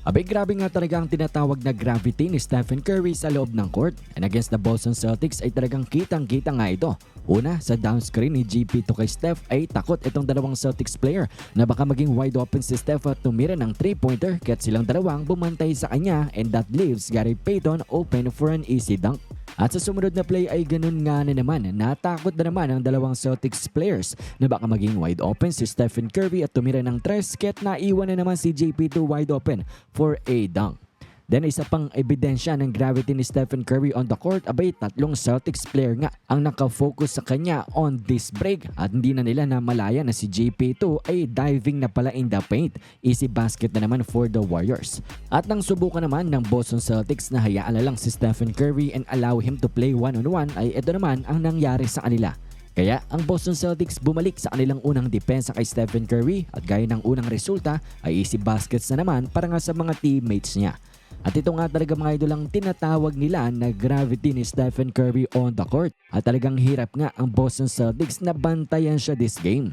Abay grabe nga talaga ang tinatawag na gravity ni Stephen Curry sa loob ng court. And against the Boston Celtics ay talagang kitang-kita nga ito. Una, sa down screen ni GP to kay Steph ay takot itong dalawang Celtics player na baka maging wide open si Steph at tumira ng 3-pointer kaya't silang dalawang bumantay sa kanya and that leaves Gary Payton open for an easy dunk. At sa sumunod na play ay ganun nga na naman. Natakot na naman ang dalawang Celtics players na baka maging wide open si Stephen Curry at tumira ng tres kaya't naiwan na naman si JP2 wide open for a dunk. Then isa pang ebidensya ng gravity ni Stephen Curry on the court abay tatlong Celtics player nga ang nakafocus sa kanya on this break at hindi na nila na malaya na si JP2 ay diving na pala in the paint. Easy basket na naman for the Warriors. At nang subukan naman ng Boston Celtics na hayaan na lang si Stephen Curry and allow him to play one-on-one ay ito naman ang nangyari sa kanila. Kaya ang Boston Celtics bumalik sa kanilang unang depensa kay Stephen Curry at gaya ng unang resulta ay easy baskets na naman para nga sa mga teammates niya. At ito nga talaga mga idol ang tinatawag nila na gravity ni Stephen Curry on the court. At talagang hirap nga ang Boston Celtics na bantayan siya this game.